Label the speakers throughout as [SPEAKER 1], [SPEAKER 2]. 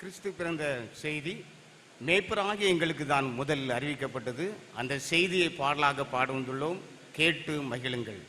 [SPEAKER 1] கிறிஸ்து பிறந்த செய்தி மேய்ப்பராகி எங்களுக்கு தான் முதல் அறிவிக்கப்பட்டது. அந்த செய்தியை பாடலாக பாடுந்துள்ளோம் கேட்டு மகிழுங்கள்.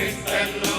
[SPEAKER 1] Christ alone.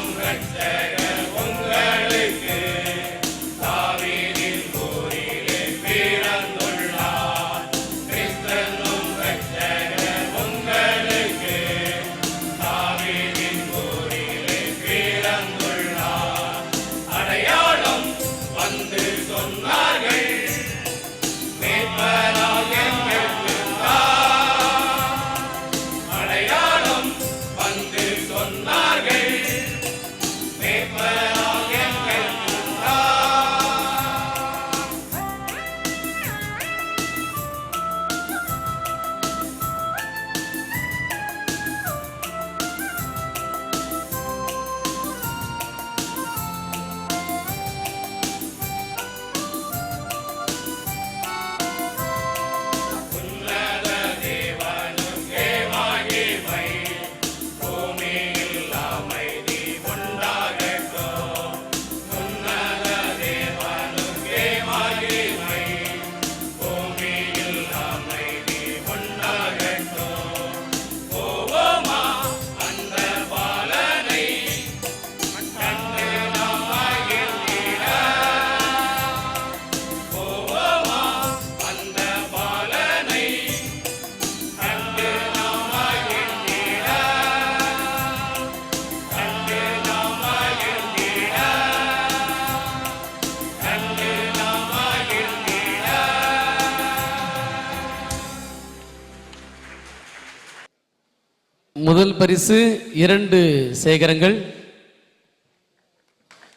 [SPEAKER 2] முதல் பரிசு இரண்டு சேகரங்கள்.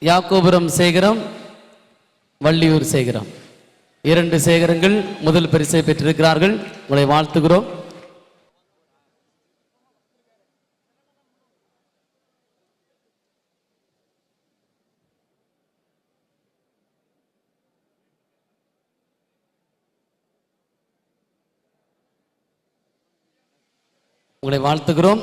[SPEAKER 2] யாக்கோபுரம் சேகரம் வள்ளியூர் சேகரம். இரண்டு சேகரங்கள் முதல் பரிசை பெற்றிருக்கிறார்கள். உங்களை வாழ்த்துகிறோம். உங்களை வாழ்த்துகிறோம்.